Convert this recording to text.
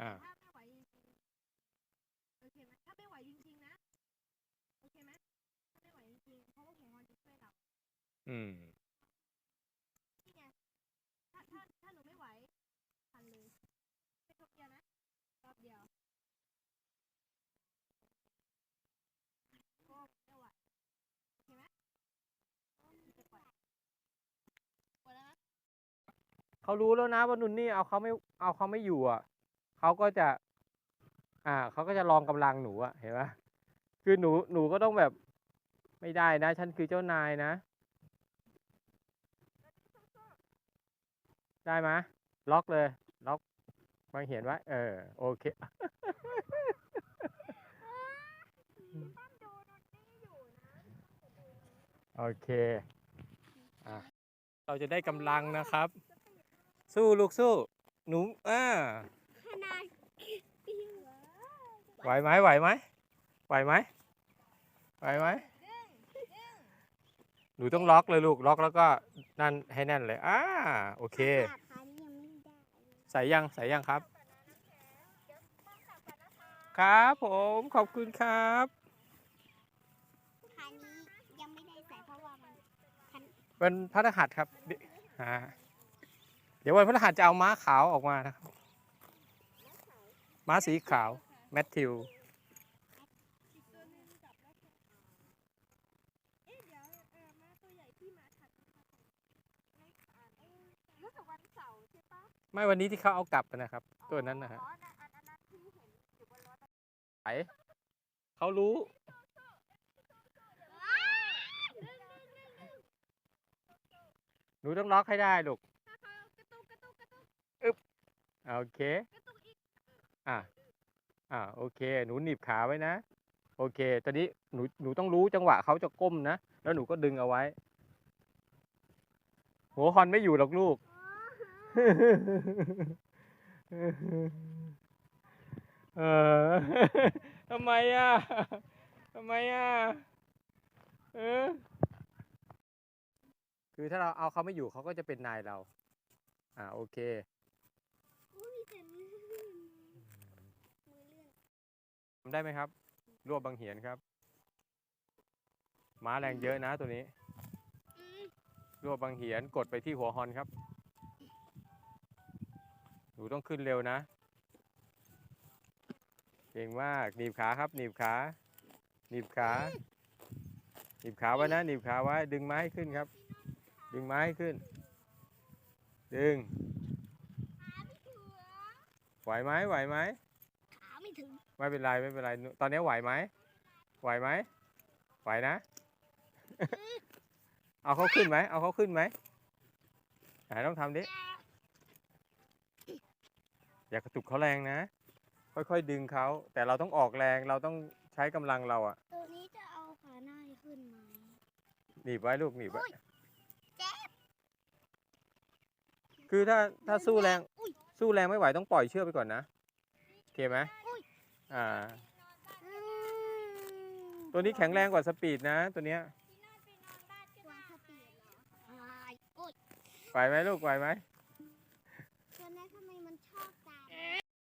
อ่า ถ้าไม่ไหวจริงๆโอเคไหมถ้าไม่ไหวจริงๆนะ โอเคไหมถ้าไม่ไหวจริงๆเพราะว่าหัวฮอนจะช่วยเราอืม นี่ไงถ้าถ้าถ้าหนูไม่ไหวทันเลยไม่ทบเดียวนะรอบเดียวก็ไม่ไหวโอเคไหมจะปล่อยปล่อยแล้วนะ เขารู้แล้วนะว่านุ่นนี่เอาเขาไม่เอาเขาไม่อยู่อะ เขาก็จะ อ่าเขาก็จะลองกำลังหนูอะเห็นไหมคือหนูหนูก็ต้องแบบไม่ได้นะ ฉันคือเจ้านายนะ ได้ไหมยล็อกเลย ล็อกบางเห็นไว้เออ โอเคโอเคอะเราจะได้กำลังนะครับ สู้ลูกสู้ หนูอ่าขนาด ไหวไหมไหวไหมไหวไหมไหวไหมหนูต้องล็อกเลยลูกล็อกแล้วก็นั่นให้แน่นเลยอ่าโอเคขานี้ยังไม่ได้ใส่ยังใส่ยังครับ ครับผมขอบคุณครับขานี้ยังไม่ได้ใส่เพราะว่ามันวันพระรหัสครับเดฮะเดี๋ยววันพระรหัสจะเอาม้าขาวออกมานะครับม้าสีขาว แมทธิวอีกตัวหนึงกับแล้วก็เอ๊ะเดี๋ยวเออมาตัวใหญ่ที่มาถัดมาไม่ขาดเอ้ยรู้สึกวันเสาร์ใช่ปะไม่วันนี้ที่เขาเอากลับนะครับ ตัวนั้นนะฮะอ๋ออันอันนั้นที่เห็นอยู่บนรถไหนเขารู้ หนูต้องล็อกให้ได้ลูกกระตุกกระตุกกระตุกโอเคกระตุกอีกอะ อ่าโอเค หนูหนีบขาไว้นะ โอเค ตอนนี้หนูหนูต้องรู้จังหวะเขาจะก้มนะ แล้วหนูก็ดึงเอาไว้ หัวฮอนไม่อยู่หรอกลูก เออทำไมอะทำไมอะเออคือถ้าเราเอาเขาไม่อยู่เขาก็จะเป็นนายเรา อ่าโอเค อุ้ยแต่มือมือเลื่อน ทำได้ไหมครับ รวบบางเหียนครับ ม้าแรงเยอะนะตัวนี้ รวบบางเหียนกดไปที่หัวฮอนครับ หนูต้องขึ้นเร็วนะ เก่งมาก หนีบขาครับ หนีบขา หนีบขา หนีบขาไว้นะ หนีบขาไว้ ดึงไม้ให้ขึ้นครับ ดึงไม้ให้ขึ้น ดึง ไหวไหมไหวไหม ไม่ถึงไม่เป็นไรไม่เป็นไรหนูตอนนี้ไหวไหมไหวไหมไหวนะ เอาเขาขึ้นไหมเอาเขาขึ้นไหมไหนต้องทำดิ อย่ากระตุกเขาแรงนะ ค่อยๆดึงเขา แต่เราต้องออกแรง เราต้องใช้กำลังเราอะตัวนี้จะเอาขาหน้าขึ้นไหมหนีบไว้ลูกหนีบไว้โอ้ยเจ็บคือถ้าถ้าสู้แรงอุ้ยสู้แรงไม่ไหวต้องปล่อยเชือกไปก่อนนะ โอเคไหม อุ้ยอ่าอืมตัวนี้แข็งแรงกว่าสปีดนะ ตัวเนี้ยตัวสปีดเหรออ้ายโอ้ยไหวไหมลูกไหวไหม